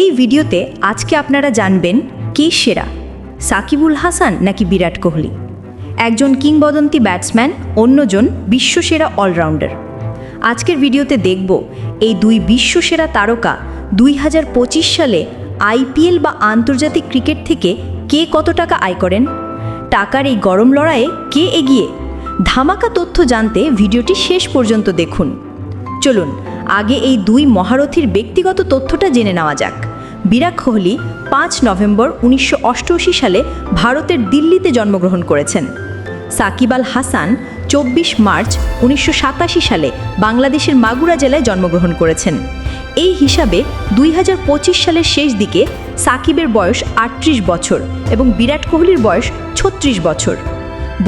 এই ভিডিওতে আজকে আপনারা জানবেন কে সেরা, সাকিবুল হাসান নাকি বিরাট কোহলি? একজন কিংবদন্তি ব্যাটসম্যান, অন্যজন বিশ্বসেরা অলরাউন্ডার। আজকের ভিডিওতে দেখব এই দুই বিশ্বসেরা তারকা দুই হাজার পঁচিশ সালে আইপিএল বা আন্তর্জাতিক ক্রিকেট থেকে কে কত টাকা আয় করেন? টাকার এই গরম লড়াইয়ে কে এগিয়ে? ধামাকা তথ্য জানতে ভিডিওটি শেষ পর্যন্ত দেখুন। চলুন আগে এই দুই মহারথীর ব্যক্তিগত তথ্যটা জেনে নেওয়া যাক। বিরাট কোহলি পাঁচ নভেম্বর উনিশশো অষ্টআশি সালে ভারতের দিল্লিতে জন্মগ্রহণ করেছেন। সাকিব আল হাসান চব্বিশ মার্চ উনিশশো সাতাশি সালে বাংলাদেশের মাগুরা জেলায় জন্মগ্রহণ করেছেন। এই হিসাবে দুই হাজার পঁচিশ সালের শেষ দিকে সাকিবের বয়স আটত্রিশ বছর এবং বিরাট কোহলির বয়স ছত্রিশ বছর।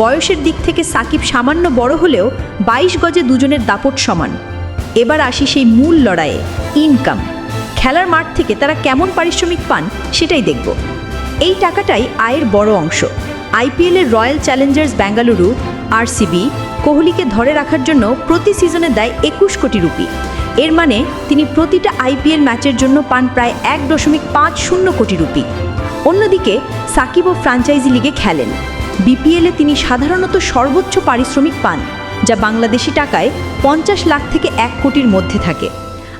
বয়সের দিক থেকে সাকিব সামান্য বড় হলেও বাইশ গজে দুজনের দাপট সমান। এবার আসি সেই মূল লড়াইয়ে ইনকাম খেলার মাঠ থেকে তারা কেমন পারিশ্রমিক পান সেটাই দেখব। এই টাকাটাই আয়ের বড় অংশ। আইপিএলের রয়্যাল চ্যালেঞ্জার্স বেঙ্গালুরু আরসিবি, কোহলিকে ধরে রাখার জন্য প্রতি সিজনে দেয় একুশ কোটি রুপি। এর মানে তিনি প্রতিটা আইপিএল ম্যাচের জন্য পান প্রায় এক দশমিক পাঁচ শূন্য কোটি রুপি। অন্যদিকে সাকিব ও ফ্রাঞ্চাইজি লিগে খেলেন। বিপিএলে তিনি সাধারণত সর্বোচ্চ পারিশ্রমিক পান। যা বাংলাদেশি টাকায় পঞ্চাশ লাখ থেকে এক কোটির মধ্যে থাকে।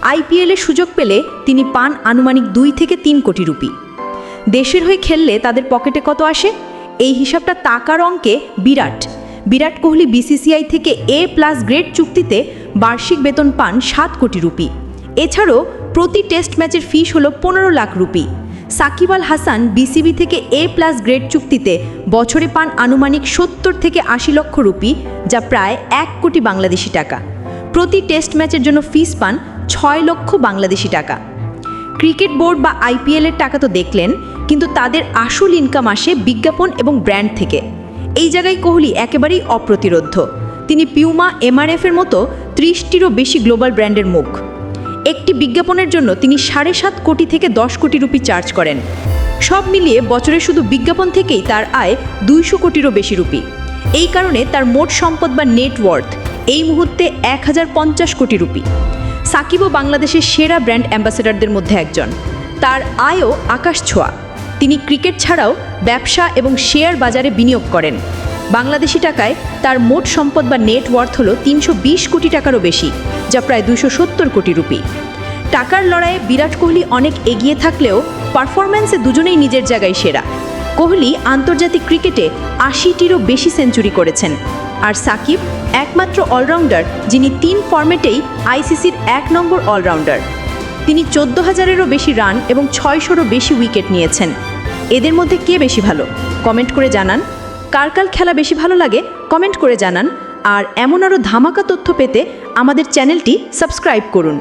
আইপিএলে সুযোগ পেলে তিনি পান আনুমানিক দুই থেকে তিন কোটি রুপি। দেশের হয়ে খেললে তাদের পকেটে কত আসে? এই হিসাবটা টাকার অঙ্কে বিরাট। বিরাট কোহলি বিসিসিআই থেকে এ প্লাস গ্রেড চুক্তিতে বার্ষিক বেতন পান সাত কোটি রুপি। এছাড়াও প্রতি টেস্ট ম্যাচের ফিস হলো পনেরো লাখ রুপি। সাকিব আল হাসান বিসিবি থেকে এ প্লাস গ্রেড চুক্তিতে বছরে পান আনুমানিক সত্তর থেকে আশি লক্ষ রুপি, যা প্রায় এক কোটি বাংলাদেশি টাকা। প্রতি টেস্ট ম্যাচের জন্য ফিস পান ছয় লক্ষ বাংলাদেশি টাকা। ক্রিকেট বোর্ড বা আইপিএলের টাকা তো দেখলেন, কিন্তু তাদের আসল ইনকাম আসে বিজ্ঞাপন এবং ব্র্যান্ড থেকে। এই জায়গায় কোহলি একেবারেই অপ্রতিরোধ্য। তিনি পিউমা এমআরএফের মতো ত্রিশটিরও বেশি গ্লোবাল ব্র্যান্ডের মুখ। একটি বিজ্ঞাপনের জন্য তিনি সাড়ে সাত কোটি থেকে দশ কোটি রুপি চার্জ করেন। সব মিলিয়ে বছরে শুধু বিজ্ঞাপন থেকেই তার আয় দুইশো কোটিরও বেশি রুপি। এই কারণে তার মোট সম্পদ বা নেটওয়ার্থ এই মুহূর্তে এক হাজার পঞ্চাশ কোটি রুপি। সাকিবও বাংলাদেশের সেরা ব্র্যান্ড অ্যাম্বাসেডারদের মধ্যে একজন। তার আয়ও আকাশ ছোঁয়া। তিনি ক্রিকেট ছাড়াও ব্যবসা এবং শেয়ার বাজারে বিনিয়োগ করেন। বাংলাদেশি টাকায় তার মোট সম্পদ বা নেটওয়ার্থ হল তিনশো বিশ কোটি টাকারও বেশি, যা প্রায় দুশো সত্তর কোটি রুপি। টাকার লড়াইয়ে বিরাট কোহলি অনেক এগিয়ে থাকলেও পারফরম্যান্সে দুজনেই নিজের জায়গায় সেরা। কোহলি আন্তর্জাতিক ক্রিকেটে আশিটিরও বেশি সেঞ্চুরি করেছেন, আর সাকিব একমাত্র অলরাউন্ডার যিনি তিন ফর্মেটেই আইসিসির এক নম্বর অলরাউন্ডার তিনি চোদ্দ হাজারেরও বেশি রান এবং ছয়শোরও বেশি উইকেট নিয়েছেন। এদের মধ্যে কে বেশি ভালো? কমেন্ট করে জানান। কার কার খেলা বেশি ভালো লাগে কমেন্ট করে জানান। আর এমন আরও ধামাকা তথ্য পেতে আমাদের চ্যানেলটি সাবস্ক্রাইব করুন।